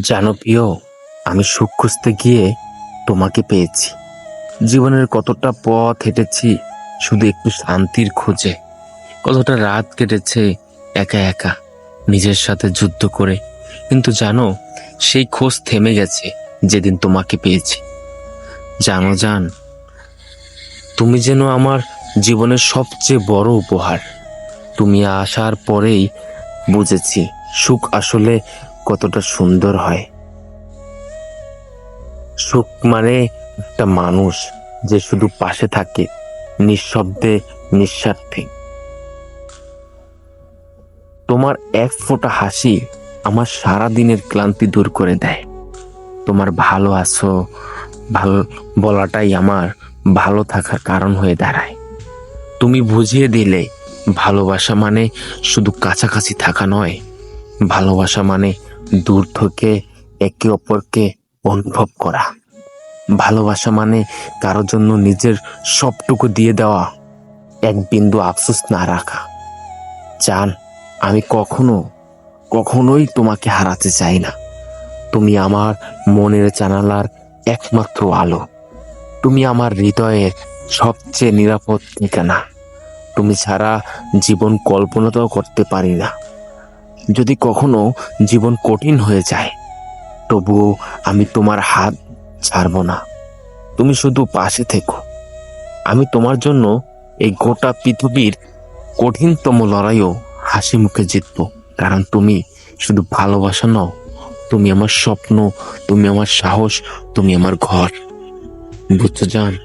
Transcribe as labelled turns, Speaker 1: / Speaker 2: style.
Speaker 1: জানো প্রিয়, আমি সুখ খুঁজতে গিয়ে তোমাকে পেয়েছি। জীবনের কতটা পথ হেঁটেছি, শুধু একটু শান্তির খোঁজে। কতটা রাত কেটেছে একা একা, নিজের সাথে যুদ্ধ করে। কিন্তু জানো, সেই খোঁজ থেমে গেছে যেদিন তোমাকে পেয়েছি। জানো জান, তুমি যেন আমার জীবনের সবচেয়ে বড় উপহার। তুমি আসার পরেই বুঝেছি, সুখ আসলে কতটা সুন্দর হয়। সুখ মানে একটা মানুষ যে শুধু পাশে থাকে, নিঃশব্দে, নিঃস্বার্থে। তোমার এক ফোঁটা হাসি আমার সারা দিনের ক্লান্তি দূর করে দেয়। তোমার ভালো আছো, ভালো বলাটাই আমার ভালো থাকার কারণ হয়ে দাঁড়ায়। তুমি বুঝিয়ে দিলে, ভালোবাসা মানে শুধু কাছাকাছি থাকা নয়, ভালোবাসা মানে দূর থেকে একে অপরকে অনুভব করা। ভালোবাসা মানে কারও জন্য নিজের সবটুকু দিয়ে দেওয়া, এক বিন্দু আফসোস না রাখা। চান, আমি কখনো, কখনোই তোমাকে হারাতে চাই না। তুমি আমার মনের জানালার একমাত্র আলো। তুমি আমার হৃদয়ের সবচেয়ে নিরাপদ ঠিকানা। তুমি ছাড়া জীবন কল্পনাটাও করতে পারি না। যদি কখনো জীবন কঠিন হয়ে যায়, তবুও আমি তোমার হাত ছাড়ব না। তুমি শুধু পাশে থেকো। আমি তোমার জন্য এই গোটা পৃথিবীর কঠিনতম লড়াইও হাসি মুখে জিতবো। কারণ তুমি শুধু ভালোবাসা নও, তুমি আমার স্বপ্ন, তুমি আমার সাহস, তুমি আমার ঘর। বুঝছ জান?